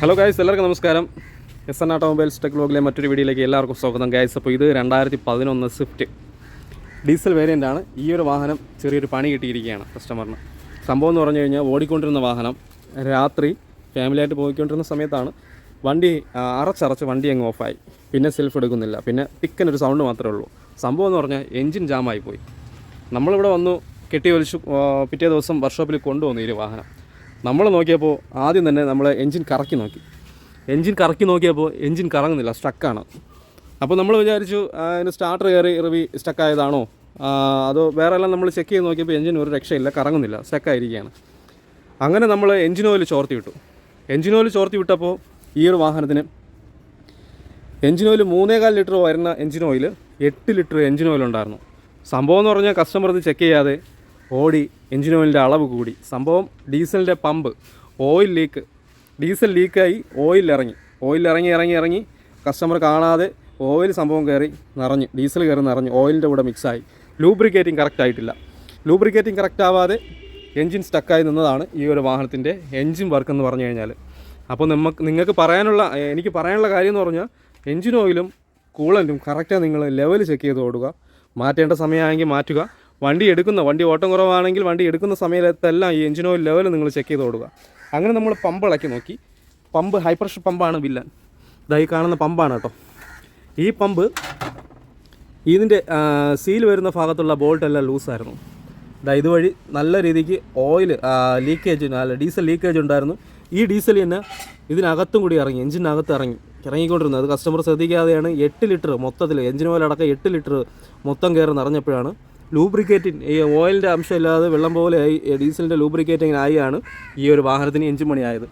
Hello guys എല്ലാവർക്കും നമസ്കാരം. S N automobiles tech വ്ലോഗിലെ മറ്റൊരു വീഡിയോയിലേക്ക് എല്ലാവർക്കും സ്വാഗതം ഗായ്സ് അപ്പോൾ ഇത് രണ്ടായിരത്തി പതിനൊന്ന് സ്വിഫ്റ്റ് ഡീസൽ വേരിയന്റാണ് ഈ ഒരു വാഹനം ചെറിയൊരു പണി കിട്ടിയിരിക്കുകയാണ് കസ്റ്റമറിന് സംഭവം എന്ന് പറഞ്ഞു കഴിഞ്ഞാൽ ഓടിക്കൊണ്ടിരുന്ന വാഹനം രാത്രി ഫാമിലിയായിട്ട് പോയിക്കൊണ്ടിരുന്ന സമയത്താണ്. വണ്ടി അറച്ചറച്ച് വണ്ടി അങ്ങ് ഓഫായി പിന്നെ സെൽഫ് എടുക്കുന്നില്ല. പിന്നെ ടിക്കനൊരു സൗണ്ട് മാത്രമേ ഉള്ളൂ. സംഭവം എന്ന് പറഞ്ഞാൽ എൻജിൻ ജാമായി പോയി. നമ്മളിവിടെ വന്നു കെട്ടി വലിച്ചു പിറ്റേ ദിവസം വർക്ക്ഷോപ്പിൽ കൊണ്ടുവന്നു ഈ വാഹനം. നമ്മൾ നോക്കിയപ്പോൾ ആദ്യം തന്നെ നമ്മൾ എൻജിൻ കറക്കി നോക്കി. എൻജിൻ കറക്കി നോക്കിയപ്പോൾ എൻജിൻ കറങ്ങുന്നില്ല സ്റ്റക്കാണ് അപ്പോൾ നമ്മൾ വിചാരിച്ചു അതിന് സ്റ്റാർട്ടർ കയറി ഇറവി സ്റ്റക്കായതാണോ അതോ വേറെ എല്ലാം നമ്മൾ ചെക്ക് ചെയ്ത് നോക്കിയപ്പോൾ എൻജിൻ ഒരു രക്ഷയില്ല കറങ്ങുന്നില്ല സ്റ്റക്കായിരിക്കുകയാണ് അങ്ങനെ നമ്മൾ എൻജിൻ ഓയിൽ ചോർത്തി വിട്ടു. എൻജിൻ ഓയിൽ ചോർത്തി വിട്ടപ്പോൾ ഈ ഒരു വാഹനത്തിന് എൻജിൻ ഓയിൽ മൂന്നേകാൽ ലിറ്റർ വരുന്ന എൻജിൻ ഓയിൽ എട്ട് ലിറ്റർ എൻജിൻ ഓയിൽ ഉണ്ടായിരുന്നു. സംഭവം എന്ന് പറഞ്ഞാൽ കസ്റ്റമർ ഇത് ചെക്ക് ചെയ്യാതെ ഓടി എഞ്ചിൻ ഓയിലിന്റെ അളവ് കൂടി. സംഭവം ഡീസലിന്റെ പമ്പ്. Oil leak. ഡീസൽ ലീക്കായി ഓയിൽ ഇറങ്ങി ഓയിൽ ഇറങ്ങി ഇറങ്ങി. ഇറങ്ങി കസ്റ്റമർ കാണാതെ ഓയിൽ സംഭവം കയറി നിറഞ്ഞു ഡീസൽ കയറി നിറഞ്ഞു ഓയിലിന്റെ കൂടെ മിക്സായി. ലൂബ്രിക്കേറ്റിംഗ് കറക്റ്റ് ആയിട്ടില്ല. ലൂബ്രിക്കേറ്റിംഗ് കറക്റ്റ് ആവാതെ എൻജിൻ സ്റ്റക്കായി നിന്നതാണ് ഈ ഒരു വാഹനത്തിന്റെ എൻജിൻ വർക്ക് എന്ന് പറഞ്ഞു കഴിഞ്ഞാൽ അപ്പോൾ നമുക്ക് നിങ്ങൾക്ക് പറയാനുള്ള എനിക്ക് പറയാനുള്ള കാര്യം എന്ന് പറഞ്ഞാൽ എൻജിൻ ഓയിലും കൂളന്റും കറക്റ്റായി നിങ്ങൾ ലെവൽ ചെക്ക് ചെയ്ത് ഓടുക. മാറ്റേണ്ട സമയമാണെങ്കിൽ മാറ്റുക. വണ്ടി എടുക്കുന്ന വണ്ടി ഓട്ടം കുറവാണെങ്കിൽ വണ്ടി എടുക്കുന്ന സമയത്തെല്ലാം ഈ എഞ്ചിൻ ഓയിൽ ലെവൽ നിങ്ങൾ ചെക്ക് ചെയ്ത് കൊടുക്കുക അങ്ങനെ നമ്മൾ പമ്പ് ഇളക്കി നോക്കി. പമ്പ് ഹൈ പ്രഷർ പമ്പാണ് വില്ലൻ ഇതായി കാണുന്ന പമ്പാണ് കേട്ടോ. ഈ പമ്പ് ഇതിന്റെ സീൽ വരുന്ന ഭാഗത്തുള്ള ബോൾട്ടെല്ലാം ലൂസായിരുന്നു ഇതാ ഇതുവഴി നല്ല രീതിക്ക് ഓയിൽ ലീക്കേജ് അല്ല ഡീസൽ ലീക്കേജ് ഉണ്ടായിരുന്നു. ഈ ഡീസൽ തന്നെ ഇതിനകത്തും കൂടി ഇറങ്ങി എഞ്ചിനകത്ത് ഇറങ്ങി ഇറങ്ങിക്കൊണ്ടിരുന്നത് അത് കസ്റ്റമർ ശ്രദ്ധിക്കാതെയാണ് എട്ട് ലിറ്റർ മൊത്തത്തിൽ എഞ്ചിൻ ഓയിൽ അടക്കം എട്ട് ലിറ്റർ മൊത്തം കയറി നിറഞ്ഞപ്പോഴാണ് ലൂബ്രിക്കേറ്റിംഗ് ഈ ഓയിലിന്റെ അംശമില്ലാതെ വെള്ളം പോലെ ആയി ഡീസലിന്റെ ലൂബ്രിക്കേറ്റിംഗ് ആയാണ് ഈ ഒരു വാഹനത്തിന് എഞ്ചിൻ പണിയായത്.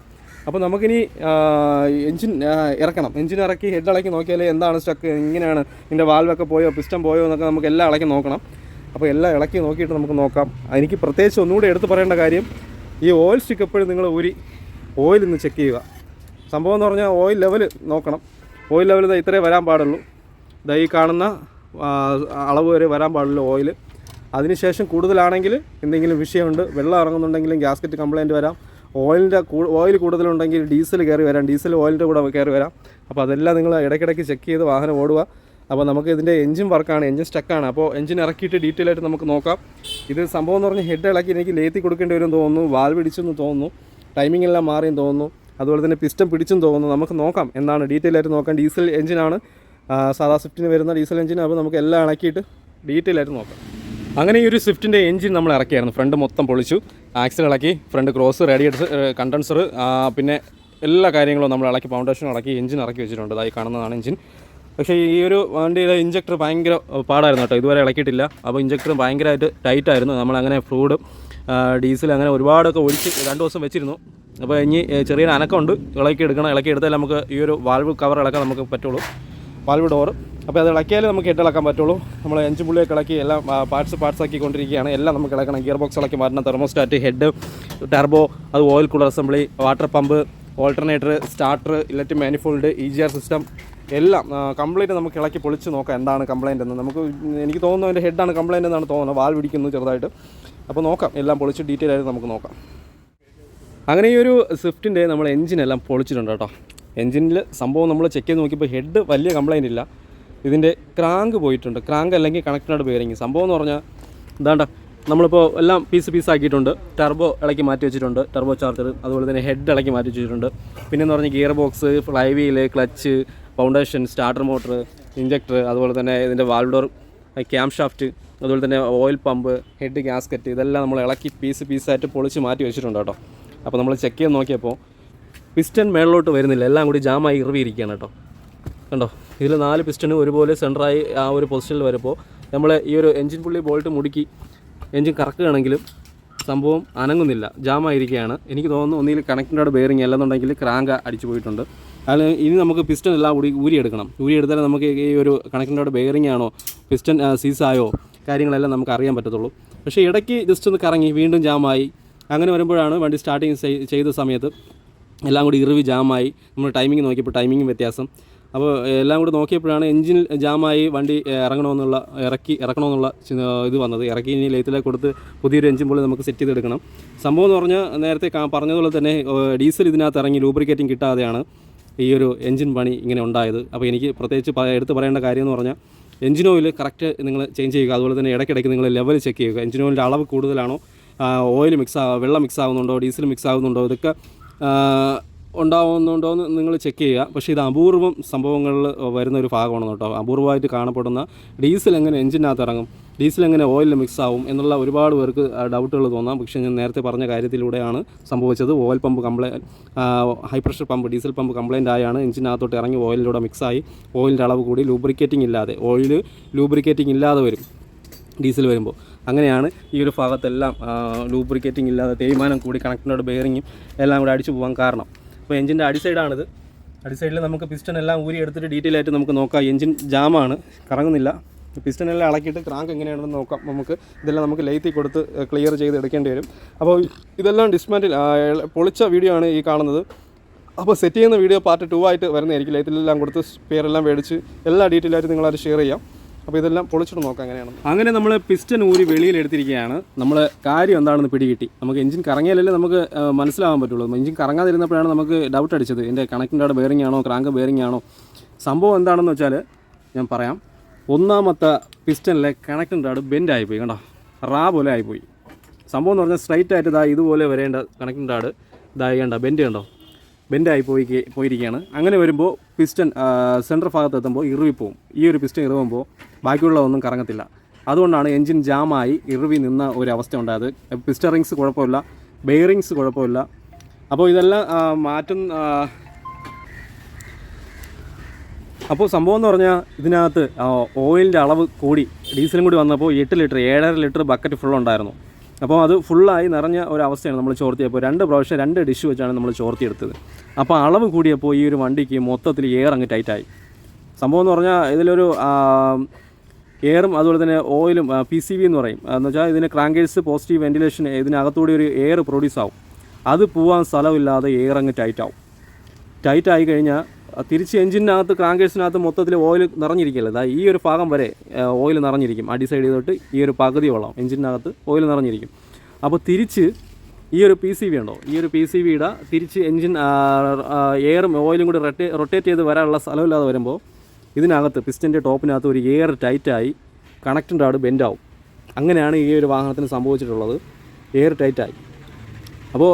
അപ്പോൾ നമുക്കിനി എഞ്ചിൻ ഇറക്കണം. എഞ്ചിൻ ഇറക്കി ഹെഡ് ഇളക്കി നോക്കിയാൽ എന്താണ് സ്റ്റക്ക് എങ്ങനെയാണ് ഇതിന്റെ വാൽവൊക്കെ പോയോ പിസ്റ്റം പോയോ എന്നൊക്കെ നമുക്ക് എല്ലാം ഇളക്കി നോക്കണം. അപ്പോൾ എല്ലാം ഇളക്കി നോക്കിയിട്ട് നമുക്ക് നോക്കാം. എനിക്ക് പ്രത്യേകിച്ച് ഒന്നുകൂടി എടുത്ത് പറയേണ്ട കാര്യം ഈ ഓയിൽ സ്റ്റിക്ക് എപ്പോഴും നിങ്ങൾ ഊരി ഓയിൽ ഇന്ന് ചെക്ക് ചെയ്യുക. സംഭവം എന്ന് പറഞ്ഞാൽ ഓയിൽ ലെവൽ നോക്കണം. ഓയിൽ ലെവൽ ഇത്രേ വരാൻ പാടുള്ളൂ. ദാ ഈ കാണുന്ന അളവ് വരെ വരാൻ പാടുള്ളൂ ഓയിൽ അതിനുശേഷം കൂടുതലാണെങ്കിൽ എന്തെങ്കിലും വിഷയമുണ്ട് വെള്ളം ഇറങ്ങുന്നുണ്ടെങ്കിലും ഗ്യാസ്കറ്റ് കംപ്ലയിന്റ് വരാം. ഓയിലിന്റെ ഓയിൽ കൂടുതലുണ്ടെങ്കിൽ ഡീസൽ കയറി വരാം. ഡീസൽ ഓയിലിന്റെ കൂടെ കയറി വരാം. അപ്പോൾ അതെല്ലാം നിങ്ങൾ ഇടയ്ക്കിടയ്ക്ക് ചെക്ക് ചെയ്ത് വാഹനം ഓടുക. അപ്പോൾ നമുക്ക് ഇതിന്റെ എഞ്ചിൻ വർക്കാണ് എഞ്ചിൻ സ്റ്റക്കാണ് അപ്പോൾ എഞ്ചിൻ ഇറക്കിയിട്ട് ഡീറ്റെയിൽ ആയിട്ട് നമുക്ക് നോക്കാം. ഇത് സംഭവം എന്ന് പറഞ്ഞാൽ ഹെഡ് ഇളക്കി എനിക്ക് ലേത്തി കൊടുക്കേണ്ടി വരും തോന്നുന്നു. വാൽ പിടിച്ചെന്ന് തോന്നുന്നു. ടൈമിംഗ് എല്ലാം മാറിയും തോന്നുന്നു. അതുപോലെ തന്നെ പിസ്റ്റം പിടിച്ചും തോന്നുന്നു. നമുക്ക് നോക്കാം എന്താണ് ഡീറ്റെയിൽ ആയിട്ട് നോക്കാം ഡീസൽ എഞ്ചിനാണ് സാധാ സ്വിഫ്റ്റിന് വരുന്ന ഡീസൽ എഞ്ചിൻ അപ്പോൾ നമുക്ക് എല്ലാം ഇളക്കിയിട്ട് ഡീറ്റെയിൽ ആയിട്ട് നോക്കാം. അങ്ങനെ ഈ ഒരു സ്വിഫ്റ്റിന്റെ എഞ്ചിൻ നമ്മൾ ഇറക്കിയായിരുന്നു. ഫ്രണ്ട് മൊത്തം പൊളിച്ചു. ആക്സിൽ ഇളക്കി ഫ്രണ്ട് ക്രോസ് റേഡിയേറ്റർ കണ്ടൻസർ പിന്നെ എല്ലാ കാര്യങ്ങളും നമ്മൾ ഇളക്കി ഫൗണ്ടേഷൻ ഇളക്കി എഞ്ചിൻ ഇറക്കി വെച്ചിട്ടുണ്ട്. അതായി കാണുന്നതാണ് എഞ്ചിൻ. പക്ഷേ ഈ ഒരു വണ്ടിയുടെ ഇഞ്ചക്ടർ ഭയങ്കര പാടായിരുന്നു കേട്ടോ. ഇതുവരെ ഇളക്കിയിട്ടില്ല. അപ്പോൾ ഇഞ്ചക്ടർ ഭയങ്കരമായിട്ട് ടൈറ്റ് ആയിരുന്നു. നമ്മളങ്ങനെ ഫ്രൂഡ് ഡീസൽ അങ്ങനെ ഒരുപാടൊക്കെ ഒഴിച്ച് രണ്ട് ദിവസം വെച്ചിരുന്നു. അപ്പോൾ ഇനി ചെറിയൊരു അനക്കമുണ്ട്. ഇളക്കി എടുക്കണം. ഇളക്കി എടുത്താൽ നമുക്ക് ഈ ഒരു വാൾവ് കവർ ഇളക്കാൻ നമുക്ക് പറ്റുള്ളൂ. വാൽവ് ഡോറ് അപ്പോൾ അത് ഇളക്കിയാലേ നമുക്ക് ഹെഡ് ഇളക്കാൻ പറ്റുള്ളൂ. നമ്മൾ എഞ്ചിൻ പുള്ളിയൊക്കെ ഇളക്കി എല്ലാം പാർട്സ് പാർട്സ് ആക്കി കൊണ്ടിരിക്കുകയാണ് എല്ലാം നമുക്ക് ഇളക്കണം. ഗിയർ ബോക്സ് ഇളക്കി മാറ്റണം. തെർമോസ്റ്റാറ്റ് ഹെഡ് ടർബോ അത് oil cooler assembly water pump alternator starter electric manifold E G R system എല്ലാം കംപ്ലൈന്റ് നമുക്ക് ഇളക്കി പൊളിച്ച് നോക്കാം എന്താണ് കംപ്ലൈന്റ് എന്ന്. നമുക്ക് എനിക്ക് തോന്നുന്നു അതിന്റെ ഹെഡാണ് കംപ്ലൈന്റ് എന്നാണ് തോന്നുന്നത്. വാൽ പിടിക്കുന്നു ചെറുതായിട്ട്. അപ്പോൾ നോക്കാം. എല്ലാം പൊളിച്ച് ഡീറ്റെയിൽ ആയിട്ട് നമുക്ക് നോക്കാം. അങ്ങനെ ഈ ഒരു സ്വിഫ്റ്റിന്റെ നമ്മൾ എഞ്ചിനെല്ലാം പൊളിച്ചിട്ടുണ്ട് കേട്ടോ. എഞ്ചിനിൽ സംഭവം നമ്മൾ ചെക്ക് ചെയ്ത് നോക്കിയപ്പോൾ ഹെഡ് വലിയ കംപ്ലൈന്റ് ഇല്ല. ഇതിന്റെ ക്രാങ്ക് പോയിട്ടുണ്ട്. ക്രാങ്ക് അല്ലെങ്കിൽ കണക്റ്റഡ് ബെയറിങ് സംഭവം എന്ന് പറഞ്ഞാൽ എന്താണ്ട നമ്മളിപ്പോൾ എല്ലാം പീസ് പീസ് ആക്കിയിട്ടുണ്ട്. ടർബോ ഇളക്കി മാറ്റി വെച്ചിട്ടുണ്ട്. ടർബോ ചാർജർ അതുപോലെ തന്നെ ഹെഡ് ഇളക്കി മാറ്റി വെച്ചിട്ടുണ്ട്. പിന്നെ എന്ന് പറഞ്ഞാൽ gear box flywheel clutch foundation starter motor injector അതുപോലെ തന്നെ ഇതിന്റെ വാൽഡോർ ക്യാം ഷാഫ്റ്റ് അതുപോലെ തന്നെ ഓയിൽ പമ്പ് ഹെഡ് ഗ്യാസ്കറ്റ് ഇതെല്ലാം നമ്മൾ ഇളക്കി പീസ് പീസായിട്ട് പൊളിച്ച് മാറ്റി വെച്ചിട്ടുണ്ട് കേട്ടോ. അപ്പോൾ നമ്മൾ ചെക്ക് ചെയ്ത് നോക്കിയപ്പോൾ പിസ്റ്റൺ മേളിലോട്ട് വരുന്നില്ല. എല്ലാം കൂടി ജാമായി ഇറവിയിരിക്കുകയാണ് കേട്ടോ. കണ്ടോ? ഇതിൽ നാല് പിസ്റ്റണും ഒരുപോലെ സെന്ററായി ആ ഒരു പൊസിഷനിൽ വരുമ്പോൾ നമ്മൾ ഈ ഒരു എൻജിൻ പുള്ളി ബോൾട്ട് മുടുക്കി എൻജിൻ കറക്കുകയാണെങ്കിലും സംഭവം അനങ്ങുന്നില്ല. ജാമായിരിക്കുകയാണ്. എനിക്ക് തോന്നുന്നു ഒന്നിൽ കണക്റ്റിന്റെ ബെയറിങ് അല്ലെന്നുണ്ടെങ്കിൽ ക്രാങ്ക അടിച്ചു പോയിട്ടുണ്ട്. അതിൽ ഇനി നമുക്ക് പിസ്റ്റൺ എല്ലാം കൂടി ഊരിയെടുക്കണം. ഊരിയെടുത്താലേ നമുക്ക് ഈ ഒരു കണക്റ്റിന്റെ ബെയറിംഗ് ആണോ പിസ്റ്റൺ സീസായോ കാര്യങ്ങളെല്ലാം നമുക്ക് അറിയാൻ പറ്റത്തുള്ളൂ. പക്ഷേ ഇടയ്ക്ക് ജസ്റ്റ് ഒന്ന് കറങ്ങി വീണ്ടും ജാമായി. അങ്ങനെ വരുമ്പോഴാണ് വണ്ടി സ്റ്റാർട്ടിങ് ചെയ്ത സമയത്ത് എല്ലാം കൂടി ഇറിവ് ജാമായി. നമ്മൾ ടൈമിംഗ് നോക്കിയപ്പോൾ ടൈമിംഗ് വ്യത്യാസം. അപ്പോൾ എല്ലാം കൂടി നോക്കിയപ്പോഴാണ് എഞ്ചിൻ ജാമായി വണ്ടി ഇറങ്ങണമെന്നുള്ള ഇറക്കി ഇറക്കണമെന്നുള്ള ഇത് വന്നത്. ഇറക്കി ഇനി ലൈത്തിലേക്ക് കൊടുത്ത് പുതിയൊരു എഞ്ചിൻ പോലെ നമുക്ക് സെറ്റ് ചെയ്തെടുക്കണം. സംഭവം എന്ന് പറഞ്ഞാൽ നേരത്തെ പറഞ്ഞതുപോലെ തന്നെ ഡീസൽ ഇതിനകത്ത് ഇറങ്ങി ലൂബ്രിക്കേറ്റിംഗ് കിട്ടാതെയാണ് ഈ ഒരു എഞ്ചിൻ പണി ഇങ്ങനെ ഉണ്ടായത്. അപ്പോൾ എനിക്ക് പ്രത്യേകിച്ച് എടുത്ത് പറയേണ്ട കാര്യം എന്ന് പറഞ്ഞാൽ എഞ്ചിൻ ഓയിൽ കറക്റ്റ് നിങ്ങൾ ചേഞ്ച് ചെയ്യുക. അതുപോലെ തന്നെ ഇടയ്ക്കിടയ്ക്ക് നിങ്ങൾ ലെവൽ ചെക്ക് ചെയ്യുക. എഞ്ചിൻ ഓയിലിന്റെ അളവ് കൂടുതലാണോ? ഓയിൽ മിക്സ് ആവുക വെള്ളം മിക്സ് ആവുന്നുണ്ടോ? ഡീസൽ മിക്സ് ആവുന്നുണ്ടോ? ഇതൊക്കെ ഉണ്ടാവുന്നുണ്ടോ എന്ന് നിങ്ങൾ ചെക്ക് ചെയ്യുക. പക്ഷേ ഇത് അപൂർവം സംഭവങ്ങളിൽ വരുന്ന ഒരു ഭാഗമാണ് കേട്ടോ. അപൂർവമായിട്ട് കാണപ്പെടുന്ന ഡീസൽ എങ്ങനെ എഞ്ചിനകത്ത് ഇറങ്ങും ഡീസൽ എങ്ങനെ ഓയിലിൽ മിക്സ് ആവും എന്നുള്ള ഒരുപാട് പേർക്ക് ഡൗട്ടുകൾ തോന്നാം. പക്ഷേ ഞാൻ നേരത്തെ പറഞ്ഞ കാര്യത്തിലൂടെയാണ് സംഭവിച്ചത്. Oil pump complaint high pressure pump diesel pump complaint ആയാണ്. എഞ്ചിനകത്തോട്ട് ഇറങ്ങി ഓയിലിലൂടെ മിക്സായി. ഓയിലിന്റെ അളവ് കൂടി ലൂബ്രിക്കേറ്റിംഗ് ഇല്ലാതെ ഓയിൽ ലൂബ്രിക്കേറ്റിംഗ് ഇല്ലാതെ വരും ഡീസൽ വരുമ്പോൾ. അങ്ങനെയാണ് ഈ ഒരു ഭാഗത്തെല്ലാം ലൂബ്രിക്കേറ്റിംഗ് ഇല്ലാതെ തേയ്മാനം കൂടി കണക്റ്റിനോട് ബെയറിങ്ങും എല്ലാം കൂടെ അടിച്ചു പോകാൻ കാരണം. അപ്പോൾ എഞ്ചിന്റെ അടിസൈഡാണിത് അടിസൈഡിൽ നമുക്ക് പിസ്റ്റൺ എല്ലാം ഊരി എടുത്തിട്ട് ഡീറ്റെയിൽ ആയിട്ട് നമുക്ക് നോക്കാം. എഞ്ചിൻ ജാമാണ് കറങ്ങുന്നില്ല. പിസ്റ്റൺ എല്ലാം അളക്കിയിട്ട് ക്രാങ്ക് എങ്ങനെയാണെന്ന് നോക്കാം. നമുക്ക് ഇതെല്ലാം നമുക്ക് ലൈത്തി കൊടുത്ത് ക്ലിയർ ചെയ്ത് എടുക്കേണ്ടി വരും. അപ്പോൾ ഇതെല്ലാം ഡിസ്മാന്റിൽ പൊളിച്ച വീഡിയോ ആണ് ഈ കാണുന്നത്. അപ്പോൾ സെറ്റ് ചെയ്യുന്ന വീഡിയോ പാർട്ട് ടു ആയിട്ട് വരുന്നതായിരിക്കും. ലൈത്തിലെല്ലാം കൊടുത്ത് പേരെല്ലാം മേടിച്ച് എല്ലാ ഡീറ്റെയിലായിട്ട് നിങ്ങളത് ഷെയർ ചെയ്യാം. അപ്പോൾ ഇതെല്ലാം പൊളിച്ചിട്ട് നോക്കാം എങ്ങനെയാണ് അങ്ങനെ നമ്മൾ പിസ്റ്റൻ ഊരി വെളിയിൽ എടുത്തിരിക്കുകയാണ്. നമ്മൾ കാര്യം എന്താണെന്ന് പിടികിട്ടി. നമുക്ക് എഞ്ചിൻ കറങ്ങിയാലല്ലേ നമുക്ക് മനസ്സിലാവാൻ പറ്റുള്ളൂ. എഞ്ചിൻ കറങ്ങാതിരുന്നപ്പോഴാണ് നമുക്ക് ഡൗട്ട് അടിച്ചത്. എന്റെ കണക്റ്റിന്റെ അവിടെ ബെയറിംഗ് ആണോ ക്രാങ്ക് ബെയറിംഗ് ആണോ? സംഭവം എന്താണെന്ന് വെച്ചാൽ ഞാൻ പറയാം. ഒന്നാമത്തെ പിസ്റ്റനിലെ കണക്റ്റിന്റെ അവിടെ ബെൻഡ് ആയിപ്പോയി കണ്ടോ? റാ പോലെ ആയിപ്പോയി. സംഭവം എന്ന് പറഞ്ഞാൽ സ്ട്രൈറ്റ് ആയിട്ട് ഇതാ ഇതുപോലെ വരേണ്ട കണക്റ്റിന്റെ ആട് ഇതായി കണ്ടോ? ബെൻഡ് കണ്ടോ ബെൻഡായി പോയി പോയിരിക്കുകയാണ്. അങ്ങനെ വരുമ്പോൾ പിസ്റ്റൺ സെന്റർ ഭാഗത്ത് എത്തുമ്പോൾ ഇറുവി ഈ ഒരു പിസ്റ്റൺ ഇറുവുമ്പോൾ ബാക്കിയുള്ളതൊന്നും കറങ്ങത്തില്ല. അതുകൊണ്ടാണ് എൻജിൻ ജാമായി ഇറുവി നിന്ന ഒരു അവസ്ഥ ഉണ്ടായത്. പിസ്റ്റർ റിങ്സ് കുഴപ്പമില്ല ബെയറിങ്സ് കുഴപ്പമില്ല. അപ്പോൾ ഇതെല്ലാം മാറ്റം മാറ്റും അപ്പോൾ സംഭവം എന്ന് പറഞ്ഞാൽ ഇതിനകത്ത് ഓയിലിന്റെ അളവ് കൂടി ഡീസലും കൂടി വന്നപ്പോൾ എട്ട് ലിറ്റർ ഏഴര ലിറ്റർ ബക്കറ്റ് ഫുൾ ഉണ്ടായിരുന്നു. അപ്പോൾ അത് ഫുള്ളായി നിറഞ്ഞ ഒരു അവസ്ഥയാണ് നമ്മൾ ചോർത്തിയപ്പോൾ രണ്ട് പ്രാവശ്യം രണ്ട് ഡിഷ് വെച്ചാണ് നമ്മൾ ചോർത്തിയെടുത്തത്. അപ്പോൾ അളവ് കൂടിയപ്പോൾ ഈ ഒരു വണ്ടിക്ക് മൊത്തത്തിൽ എയർ അങ്ങ് ടൈറ്റായി സംഭവം എന്ന് പറഞ്ഞാൽ ഇതിലൊരു എയറും അതുപോലെ തന്നെ ഓയിലും പി സി ബി എന്ന് പറയും. എന്ന് വെച്ചാൽ ഇതിന് ക്രാങ്കേഴ്സ് പോസിറ്റീവ് വെന്റിലേഷൻ ഇതിനകത്തൂടി ഒരു എയർ പ്രൊഡ്യൂസ് ആവും. അത് പോകാൻ സ്ഥലമില്ലാതെ എയർ അങ്ങ് ടൈറ്റ് ആവും. ടൈറ്റ് ആയി കഴിഞ്ഞാൽ തിരിച്ച് എഞ്ചിനകത്ത് ക്രാങ്കേഴ്സിനകത്ത് മൊത്തത്തിൽ ഓയിൽ നിറഞ്ഞിരിക്കില്ല അതായത് ഈ ഒരു ഭാഗം വരെ ഓയിൽ നിറഞ്ഞിരിക്കും. അടി സൈഡ് ചെയ്തിട്ട് ഈ ഒരു പകുതിയോളം എഞ്ചിനകത്ത് ഓയിൽ നിറഞ്ഞിരിക്കും. അപ്പോൾ തിരിച്ച് ഈ ഒരു പി സി വി ഉണ്ടോ? ഈ ഒരു പി സി ബിയുടെ തിരിച്ച് എഞ്ചിൻ എയറും ഓയിലും കൂടി റൊട്ടേ റൊട്ടേറ്റ് ചെയ്ത് വരാനുള്ള സ്ഥലമില്ലാതെ വരുമ്പോൾ ഇതിനകത്ത് പിസ്റ്റന്റെ ടോപ്പിനകത്ത് ഒരു എയർ ടൈറ്റായി കണക്റ്റിന്റെ അവിടെ ബെൻഡാവും അങ്ങനെയാണ് ഈ ഒരു വാഹനത്തിന് സംഭവിച്ചിട്ടുള്ളത്. എയർ ടൈറ്റായി അപ്പോൾ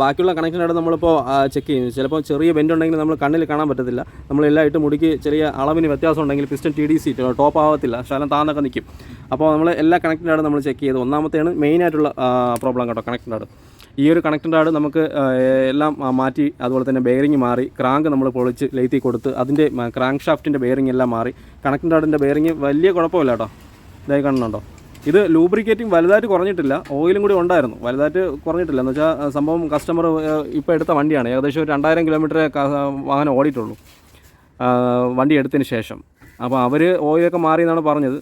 ബാക്കിയുള്ള കണക്ഷൻ ആയിട്ട് നമ്മളിപ്പോൾ ചെക്ക് ചെയ്യും ചിലപ്പോൾ ചെറിയ ബെൻഡ് ഉണ്ടെങ്കിൽ നമ്മൾ കണ്ണിൽ കാണാൻ പറ്റത്തില്ല. നമ്മൾ എല്ലായിട്ടും മുടിക്ക് ചെറിയ അളവിന് വ്യത്യാസം ഉണ്ടെങ്കിൽ piston T D C top ആവത്തില്ല. ശകലം താന്നൊക്കെ നിൽക്കും അപ്പോൾ നമ്മൾ എല്ലാ കണക്റ്റിനാണ് നമ്മൾ ചെക്ക് ചെയ്ത്. ഒന്നാമത്തെയാണ് മെയിനായിട്ടുള്ള പ്രോബ്ലം കേട്ടോ കണക്റ്റിനാട് ഈ ഒരു കണക്റ്റഡ് ആട് നമുക്ക് എല്ലാം മാറ്റി അതുപോലെ തന്നെ ബെയറിങ് മാറി. ക്രാങ്ക് നമ്മൾ പൊളിച്ച് ലേത്തി കൊടുത്ത് അതിന്റെ ക്രാങ്ക് ഷാഫ്റ്റിന്റെ ബെയറിംഗ് എല്ലാം മാറി. കണക്റ്റഡ് ആടിന്റെ ബെയറിംഗ് വലിയ കുഴപ്പമില്ല കേട്ടോ. ഇതായി കാണുന്നുണ്ടോ? ഇത് ലൂബ്രിക്കേറ്റിംഗ് വലുതായിട്ട് കുറഞ്ഞിട്ടില്ല. ഓയിലും കൂടി ഉണ്ടായിരുന്നു. വലുതായിട്ട് കുറഞ്ഞിട്ടില്ല. എന്ന് വെച്ചാൽ സംഭവം കസ്റ്റമർ ഇപ്പോൾ എടുത്ത വണ്ടിയാണ്. ഏകദേശം ഒരു രണ്ടായിരം കിലോമീറ്റർ വാഹനം ഓടിയിട്ടുള്ളൂ. വണ്ടി എടുത്തതിന് ശേഷം. അപ്പോൾ അവർ ഓയിലൊക്കെ മാറി എന്നാണ് പറഞ്ഞത്.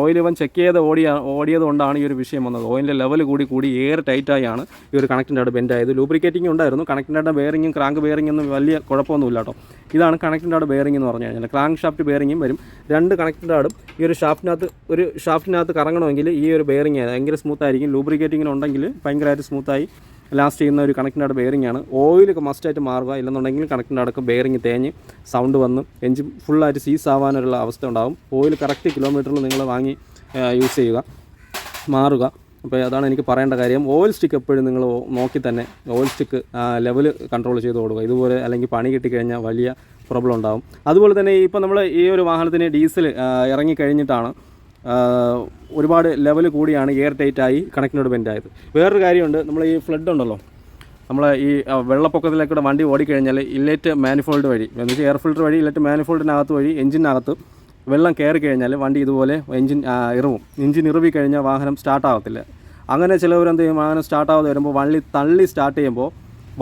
ഓയിൽ ഇവൻ ചെക്ക് ചെയ്ത് ഓടിയ ഓടിയത് കൊണ്ടാണ് ഈ ഒരു വിഷയം വന്നത്. ഓയിലിന്റെ ലെവൽ കൂടി കൂടി എയർ ടൈറ്റായാണ് ഈ ഒരു കണക്റ്റിന്റെ അവിടെ ബെൻഡ് ആയത്. ലൂബ്രിക്കേറ്റിംഗ് ഉണ്ടായിരുന്നു. കണക്റ്റിന്റെ അവിടെ ബെയറിങ്ങും ക്രാങ്ക് ബെയറിംഗ് ഒന്നും വലിയ കുഴപ്പമൊന്നുമില്ല കേട്ടോ. ഇതാണ് കണക്റ്റിന്റെ അവിടെ ബെയറിംഗ് എന്ന് പറഞ്ഞു കഴിഞ്ഞാൽ ക്രാങ്ക് ഷാഫ്റ്റ് ബെയറിങ്ങും വരും. രണ്ട് കണക്റ്റിന്റെ ആടും ഈ ഒരു ഷാഫ്റ്റിനകത്ത് ഒരു ഷാഫ്റ്റിനകത്ത് കറങ്ങണമെങ്കിൽ ഈ ഒരു ബെയറിംഗ് ഭയങ്കര സ്മൂത്ത് ആയിരിക്കും. ലൂബ്രിക്കേറ്റിങ്ങിന് ഉണ്ടെങ്കിൽ ഭയങ്കരമായിട്ട് സ്മൂത്തായി ലാസ്റ്റ് ചെയ്യുന്ന ഒരു കണക്റ്റിന്റെ അവിടെ ബെയറിംഗ് ആണ്. ഓയിലൊക്കെ മസ്റ്റായിട്ട് മാറുക. ഇല്ലെന്നുണ്ടെങ്കിൽ കണക്റ്റിന്റെ അടക്കം ബെയറിംഗ് തേഞ്ഞ് സൗണ്ട് വന്ന് എഞ്ചിൻ ഫുള്ളായിട്ട് സീസ് ആവാനുള്ള അവസ്ഥ ഉണ്ടാകും ഓയിൽ കറക്റ്റ് കിലോമീറ്ററിൽ നിങ്ങൾ വാങ്ങി യൂസ് ചെയ്യുക. മാറുക. അപ്പോൾ അതാണ് എനിക്ക് പറയേണ്ട കാര്യം. ഓയിൽ സ്റ്റിക്ക് എപ്പോഴും നിങ്ങൾ നോക്കി തന്നെ ഓയിൽ സ്റ്റിക്ക് ലെവൽ കൺട്രോൾ ചെയ്ത് കൊടുക്കുക ഇതുപോലെ അല്ലെങ്കിൽ പണി കിട്ടിക്കഴിഞ്ഞാൽ വലിയ പ്രോബ്ലം ഉണ്ടാകും അതുപോലെ തന്നെ ഇപ്പോൾ നമ്മൾ ഈ ഒരു വാഹനത്തിന് ഡീസൽ ഇറങ്ങി കഴിഞ്ഞിട്ടാണ് ഒരുപാട് ലെവൽ കൂടിയാണ് എയർ ടൈറ്റായി ബെൻഡ് ആയത് വേറൊരു കാര്യമുണ്ട് നമ്മൾ ഈ ഫ്ലഡ് ഉണ്ടല്ലോ. നമ്മൾ ഈ വെള്ളപ്പൊക്കത്തിലേക്കൂടെ വണ്ടി ഓടിക്കഴിഞ്ഞാൽ ഇല്ലറ്റ് മാനിഫോൾഡ് വഴി എന്ന് വെച്ചാൽ എയർ ഫിൽറ്റർ വഴി ഇല്ലറ്റ് മാനിഫോൾഡിനകത്ത് വഴി എഞ്ചിനകത്ത് വെള്ളം കയറി കഴിഞ്ഞാൽ വണ്ടി ഇതുപോലെ എഞ്ചിൻ ഇറവും എഞ്ചിൻ ഇറവി കഴിഞ്ഞാൽ വാഹനം സ്റ്റാർട്ട് ആവത്തില്ല. അങ്ങനെ ചിലവരെന്ത് ചെയ്യും? വാഹനം സ്റ്റാർട്ട് ആവാതെ വരുമ്പോൾ വണ്ടി തള്ളി സ്റ്റാർട്ട് ചെയ്യുമ്പോൾ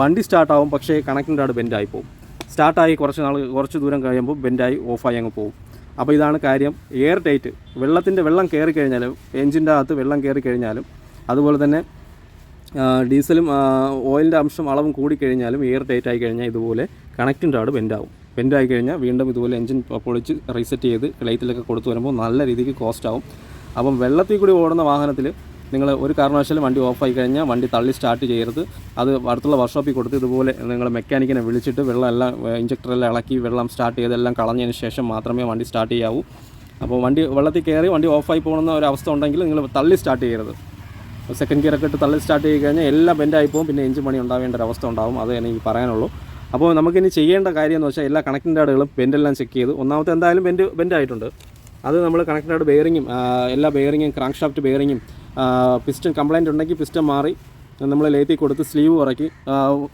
വണ്ടി സ്റ്റാർട്ട് ആവും പക്ഷേ കണക്റ്റിന്റെ അവിടെ ബെൻഡായി പോകും സ്റ്റാർട്ടായി കുറച്ച് നാൾ കുറച്ച് ദൂരം കഴിയുമ്പോൾ ബെൻഡായി ഓഫായി അങ്ങ് പോകും അപ്പോൾ ഇതാണ് കാര്യം. എയർ ടൈറ്റ് വെള്ളത്തിന്റെ വെള്ളം കയറി കഴിഞ്ഞാലും എഞ്ചിന്റെ അകത്ത് വെള്ളം കയറി കഴിഞ്ഞാലും അതുപോലെ തന്നെ ഡീസലും ഓയിലിന്റെ അംശം അളവും കൂടിക്കഴിഞ്ഞാലും എയർ ടൈറ്റ് ആയി കഴിഞ്ഞാൽ ഇതുപോലെ കണക്റ്റിംഗ് ആട് ബെൻഡാവും ബെൻഡായി കഴിഞ്ഞാൽ വീണ്ടും ഇതുപോലെ എഞ്ചിൻ പൊളിച്ച് റീസെറ്റ് ചെയ്ത് ലൈറ്റിലൊക്കെ കൊടുത്തു വരുമ്പോൾ നല്ല രീതിക്ക് കോസ്റ്റ് ആവും. അപ്പം വെള്ളത്തിൽ കൂടി ഓടുന്ന വാഹനത്തിൽ നിങ്ങൾ ഒരു കാരണവശാലും വണ്ടി ഓഫായി കഴിഞ്ഞാൽ വണ്ടി തള്ളി സ്റ്റാർട്ട് ചെയ്യരുത്. അത് അടുത്തുള്ള വർക്ക്ഷോപ്പിൽ കൊടുത്ത് ഇതുപോലെ നിങ്ങൾ മെക്കാനിക്കിനെ വിളിച്ചിട്ട് വെള്ളം എല്ലാം ഇഞ്ചക്ടറെല്ലാം ഇളക്കി വെള്ളം സ്റ്റാർട്ട് ചെയ്തെല്ലാം കളഞ്ഞതിന് ശേഷം മാത്രമേ വണ്ടി സ്റ്റാർട്ട് ചെയ്യാവൂ. അപ്പോൾ വണ്ടി വെള്ളത്തിൽ കയറി വണ്ടി ഓഫായി പോകുന്ന ഒരു അവസ്ഥ ഉണ്ടെങ്കിൽ നിങ്ങൾ തള്ളി സ്റ്റാർട്ട് ചെയ്യരുത്. സെക്കൻഡ് ഗിയർ ഒക്കെ ഇട്ട് തള്ളി സ്റ്റാർട്ട് ചെയ്ത് കഴിഞ്ഞാൽ എല്ലാം ബെൻഡായി പോകും പിന്നെ എഞ്ചിൻ പണി ഉണ്ടാവേണ്ട ഒരു അവസ്ഥ ഉണ്ടാവും. അത് എനിക്ക് പറയാനുള്ളൂ. അപ്പോൾ നമുക്കിനി ചെയ്യേണ്ട കാര്യം എന്ന് വെച്ചാൽ എല്ലാ കണക്റ്റിംഗ് ആടുകളും ബെൻഡെല്ലാം ചെക്ക് ചെയ്ത് ഒന്നാമത്തെ എന്തായാലും ബെൻഡ് ബെൻഡായിട്ടുണ്ട് അത് നമ്മൾ കണക്റ്റിംഗ് ഡാഡ് ബെയറിങ്ങും എല്ലാ ബെയറിങ്ങും ക്രാങ്ക് ഷാഫ്റ്റ് ബെയറിങ്ങും പിസ്റ്റൺ കംപ്ലൈന്റ് ഉണ്ടെങ്കിൽ പിസ്റ്റൺ മാറി നമ്മൾ ലേത്തി കൊടുത്ത് സ്ലീവ് ഇറക്കി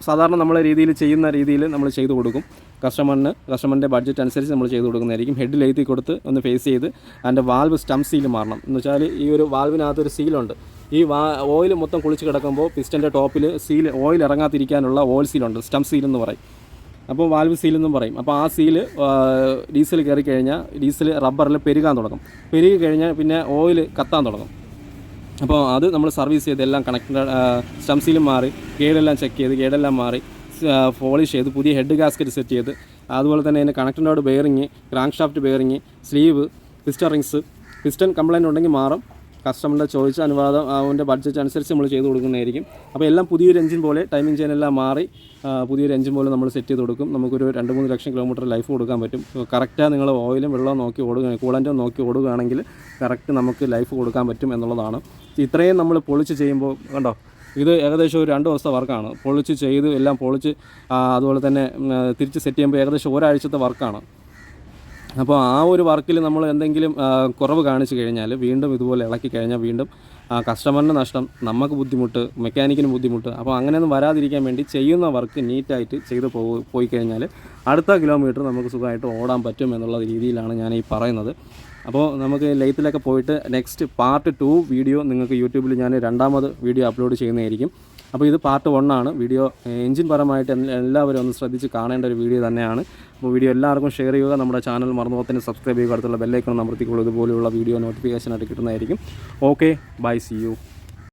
സാധാരണ നമ്മളെ രീതിയിൽ ചെയ്യുന്ന രീതിയിൽ നമ്മൾ ചെയ്ത് കൊടുക്കും. കസ്റ്റമറിന് കസ്റ്റമറിന്റെ ബഡ്ജറ്റ് അനുസരിച്ച് നമ്മൾ ചെയ്ത് കൊടുക്കുന്നതായിരിക്കും. ഹെഡ് ലേത്തി കൊടുത്ത് ഒന്ന് ഫേസ് ചെയ്ത് അതിന്റെ വാൽവ് സ്റ്റം സീൽ മാറണം. എന്ന് വെച്ചാൽ ഈ ഒരു വാൽവിനകത്ത് ഒരു സീലുണ്ട് ഈ വാ ഓയിൽ മൊത്തം കുളിച്ച് കിടക്കുമ്പോൾ പിസ്റ്റന്റെ ടോപ്പിൽ സീൽ ഓയിൽ ഇറങ്ങാതിരിക്കാനുള്ള ഓയിൽ സീലുണ്ട് സ്റ്റം സീൽ എന്ന് പറയും. അപ്പോൾ വാൽവ് സീൽ എന്നും പറയും. അപ്പോൾ ആ സീൽ ഡീസൽ കയറി കഴിഞ്ഞാൽ ഡീസൽ റബ്ബറിൽ പെരുകാൻ തുടങ്ങും. പെരുകി കഴിഞ്ഞാൽ പിന്നെ ഓയിൽ കത്താൻ തുടങ്ങും. അപ്പോൾ അത് നമ്മൾ സർവീസ് ചെയ്ത് എല്ലാം കണക്ട് സ്റ്റംസിലും മാറി ഗേഡെല്ലാം ചെക്ക് ചെയ്ത് ഗേഡെല്ലാം മാറി പോളിഷ് ചെയ്ത് പുതിയ ഹെഡ് ഗാസ്കറ്റ് സെറ്റ് ചെയ്ത് അതുപോലെ തന്നെ അതിന്റെ കണക്റ്റിനോട് bearing crank shaft bearing sleeve piston rings piston complaint ഉണ്ടെങ്കിൽ മാറും. കസ്റ്റമറിന്റെ ചോദിച്ച അനുവാദം അവന്റെ ബഡ്ജറ്റ് അനുസരിച്ച് നമ്മൾ ചെയ്ത് കൊടുക്കുന്നതായിരിക്കും. അപ്പോൾ എല്ലാം പുതിയൊരു എഞ്ചിൻ പോലെ ടൈമിംഗ് ചെയിൻ എല്ലാം മാറി പുതിയൊരു എഞ്ചിൻ പോലെ നമ്മൾ സെറ്റ് ചെയ്ത് കൊടുക്കും. നമുക്കൊരു രണ്ട് മൂന്ന് ലക്ഷം കിലോമീറ്റർ ലൈഫ് കൊടുക്കാൻ പറ്റും. കറക്റ്റാണ് നിങ്ങൾ ഓയിലും വെള്ളവും നോക്കി ഓടുക കൂളന്റും നോക്കി ഓടുകയാണെങ്കിൽ കറക്റ്റ് നമുക്ക് ലൈഫ് കൊടുക്കാൻ പറ്റും എന്നുള്ളതാണ്. ഇത്രയും നമ്മൾ പൊളിച്ച് ചെയ്യുമ്പോൾ കണ്ടോ ഇത് ഏകദേശം ഒരു രണ്ട് ദിവസത്തെ വർക്കാണ്. പൊളിച്ച് ചെയ്ത് എല്ലാം പൊളിച്ച് അതുപോലെ തന്നെ തിരിച്ച് സെറ്റ് ചെയ്യുമ്പോൾ ഏകദേശം ഒരാഴ്ചത്തെ വർക്കാണ്. അപ്പോൾ ആ ഒരു വർക്കിൽ നമ്മൾ എന്തെങ്കിലും കുറവ് കാണിച്ചു കഴിഞ്ഞാൽ വീണ്ടും ഇതുപോലെ ഇളക്കി കഴിഞ്ഞാൽ വീണ്ടും കസ്റ്റമറിന് നഷ്ടം നമുക്ക് ബുദ്ധിമുട്ട് മെക്കാനിക്കിന് ബുദ്ധിമുട്ട് അപ്പോൾ അങ്ങനെയൊന്നും വരാതിരിക്കാൻ വേണ്ടി ചെയ്യുന്ന വർക്ക് നീറ്റായിട്ട് ചെയ്ത് പോയി കഴിഞ്ഞാൽ അടുത്ത കിലോമീറ്റർ നമുക്ക് സുഖമായിട്ട് ഓടാൻ പറ്റും എന്നുള്ള രീതിയിലാണ് ഞാൻ ഈ പറയുന്നത്. അപ്പോൾ നമുക്ക് ലെയ്ത്തിലൊക്കെ പോയിട്ട് നെക്സ്റ്റ് പാർട്ട് ടു വീഡിയോ നിങ്ങൾക്ക് യൂട്യൂബിൽ ഞാൻ രണ്ടാമത് വീഡിയോ അപ്ലോഡ് ചെയ്യുന്നതായിരിക്കും. അപ്പോൾ ഇത് പാർട്ട് വൺ ആണ്. വീഡിയോ എഞ്ചിൻ പരമായിട്ട് എല്ലാവരും ഒന്ന് ശ്രദ്ധിച്ച് കാണേണ്ട ഒരു വീഡിയോ തന്നെയാണ്. അപ്പോൾ വീഡിയോ എല്ലാവർക്കും ഷെയർ ചെയ്യുക. നമ്മുടെ ചാനൽ മറന്നുപോകത്തിന് സബ്സ്ക്രൈബ് ചെയ്യുക. അടുത്തുള്ള ബെല്ലൈക്കൺ അമർത്തിക്കോളൂ ഇതുപോലെയുള്ള വീഡിയോ നോട്ടിഫിക്കേഷൻ ആയിട്ട് കിട്ടുന്നതായിരിക്കും. Okay bye see U